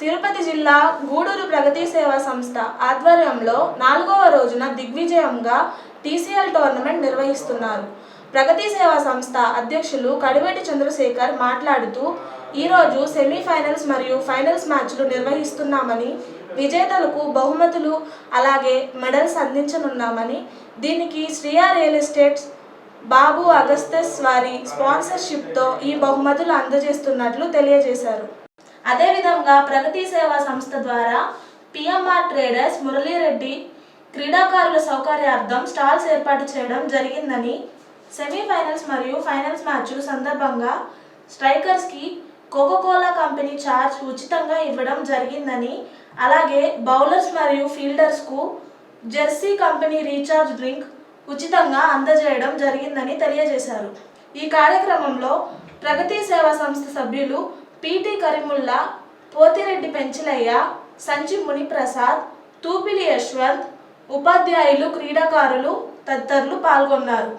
తిరుపతి జిల్లా గూడూరు ప్రగతి సేవా సంస్థ ఆధ్వర్యంలో నాలుగవ రోజున దిగ్విజయంగా టీసీఎల్ టోర్నమెంట్ నిర్వహిస్తున్నారు. ప్రగతి సేవా సంస్థ అధ్యక్షులు కడివేటి చంద్రశేఖర్ మాట్లాడుతూ ఈరోజు సెమీఫైనల్స్ మరియు ఫైనల్స్ మ్యాచ్లు నిర్వహిస్తున్నామని విజేతలకు బహుమతులు అలాగే మెడల్స్ అందించనున్నామని దీనికి Shriya real estates Babu Augustus వారి స్పాన్సర్షిప్తో ఈ బహుమతులు అందజేస్తున్నట్లు తెలియజేశారు. అదేవిధంగా ప్రగతి సేవా సంస్థ ద్వారా పిఎంఆర్ ట్రేడర్స్ మురళీరెడ్డి క్రీడాకారుల సౌకర్యార్థం స్టాల్స్ ఏర్పాటు చేయడం జరిగిందని సెమీఫైనల్స్ మరియు ఫైనల్స్ మ్యాచ్ సందర్భంగా స్ట్రైకర్స్కి కోకోకోలా కంపెనీ చార్జ్ ఉచితంగా ఇవ్వడం జరిగిందని అలాగే బౌలర్స్ మరియు ఫీల్డర్స్కు జెర్సీ కంపెనీ రీఛార్జ్ డ్రింక్ ఉచితంగా అందజేయడం జరిగిందని తెలియజేశారు. ఈ కార్యక్రమంలో ప్రగతి సేవా సంస్థ సభ్యులు పిటి కరీముల్లా పోతిరెడ్డి పెంచలయ్య సంచి మునిప్రసాద్ తూపిలి యశ్వంత్ ఉపాధ్యాయులు క్రీడాకారులు తదితరులు పాల్గొన్నారు.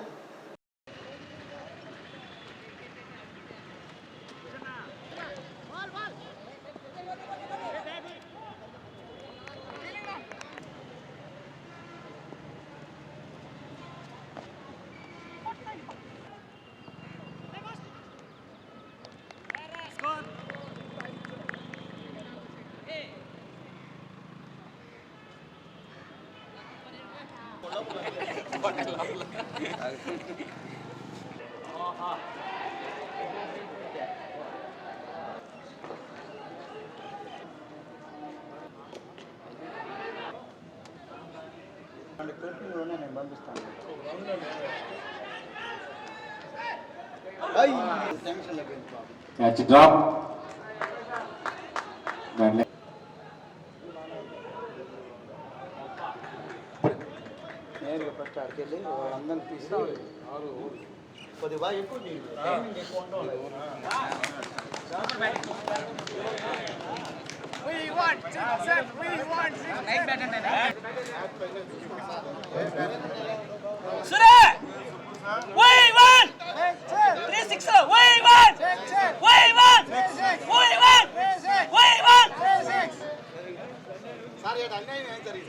అంటే టోటల్లోనే నేను పంపిస్తాను అయ్యి టెన్షన్ లేదు బాబు Catch drop. అక్కడికి వెళ్ళి వాళ్ళందరిని తీసి కొద్దిగా బాగా ఎక్కువ చేయండి.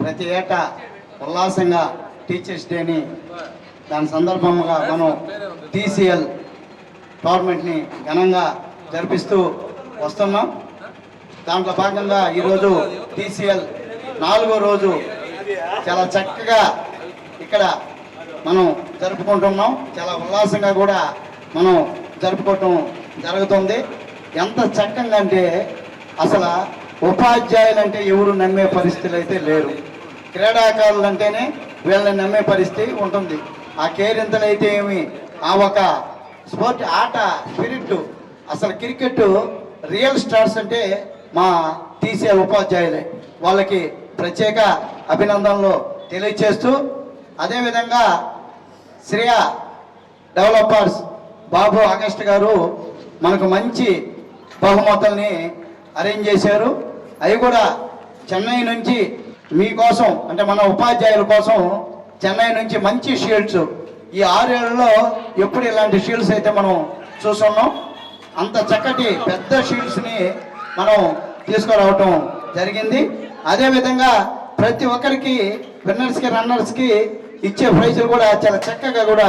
ప్రతి ఏటా ఉల్లాసంగా టీచర్స్ డేని దాని సందర్భంగా మనం టీసీఎల్ టోర్నమెంట్ని ఘనంగా జరిపిస్తూ వస్తున్నాం. దాంట్లో భాగంగా ఈరోజు టీసీఎల్ నాలుగో రోజు చాలా చక్కగా ఇక్కడ మనం జరుపుకుంటున్నాం. చాలా ఉల్లాసంగా కూడా మనం జరుపుకోవటం జరుగుతుంది. ఎంత చక్కగా అంటే అసలు ఉపాధ్యాయులు అంటే ఎవరు నమ్మే పరిస్థితులు అయితే లేరు. క్రీడాకారులు అంటేనే వీళ్ళని నమ్మే పరిస్థితి ఉంటుంది. ఆ కేరింతలు అయితే ఏమి ఆ ఒక స్పోర్ట్ ఆట స్పిరిట్ అసలు క్రికెట్ రియల్ స్టార్స్ అంటే మా తీసే ఉపాధ్యాయులే. వాళ్ళకి ప్రత్యేక అభినందనలు తెలియచేస్తూ అదేవిధంగా శ్రేయ డెవలపర్స్ బాబు ఆగస్ట్ గారు మనకు మంచి బహుమతుల్ని అరేంజ్ చేశారు. అవి కూడా చెన్నై నుంచి మీకోసం అంటే మన ఉపాధ్యాయుల కోసం చెన్నై నుంచి మంచి షీల్డ్స్ ఈ ఆరేళ్ళలో ఎప్పుడు ఇలాంటి షీల్డ్స్ అయితే మనం చూస్తున్నాం? అంత చక్కటి పెద్ద షీల్డ్స్ని మనం తీసుకురావటం జరిగింది. అదేవిధంగా ప్రతి ఒక్కరికి విన్నర్స్కి రన్నర్స్కి ఇచ్చే ప్రైజులు కూడా చాలా చక్కగా కూడా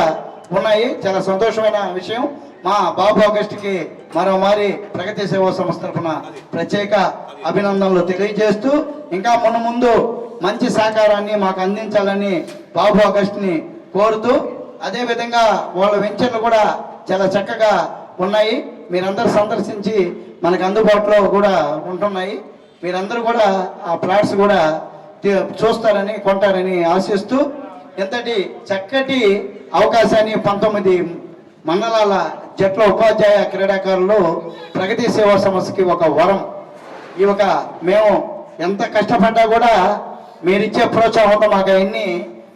ఉన్నాయి. చాలా సంతోషమైన విషయం. మా బాబు ఆగస్టుకి మరోమారి ప్రగతి సేవా సంస్థ తరఫున ప్రత్యేక అభినందనలు తెలియజేస్తూ ఇంకా మన ముందు మంచి సహకారాన్ని మాకు అందించాలని బాబు ఆగస్టుని కోరుతూ అదేవిధంగా వాళ్ళ వెంచర్లు కూడా చాలా చక్కగా ఉన్నాయి. మీరందరూ సందర్శించి మనకు అందుబాటులో కూడా ఉంటున్నాయి. మీరందరూ కూడా ఆ ప్లాట్స్ కూడా చూస్తారని కొంటారని ఆశిస్తూ ఇంతటి చక్కటి అవకాశాన్ని పంతొమ్మిది మండలాల జట్ల ఉపాధ్యాయ క్రీడాకారులు ప్రగతి సేవా సంస్థకి ఒక వరం. ఈ ఒక మేము ఎంత కష్టపడ్డా కూడా మీరిచ్చే ప్రోత్సాహంతో మాకు అవన్నీ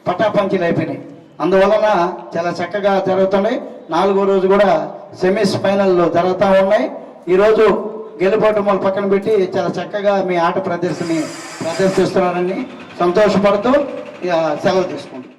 పటాపంచలు అయిపోయినాయి. అందువలన చాలా చక్కగా జరుగుతున్నాయి నాలుగో రోజు కూడా సెమీస్ ఫైనల్లో జరుగుతూ ఉన్నాయి. ఈరోజు గెలుపోటములు పక్కన పెట్టి చాలా చక్కగా మీ ఆట ప్రదర్శనని ప్రదర్శిస్తున్నారని సంతోషపడుతూ సెలవు తీసుకుంటాం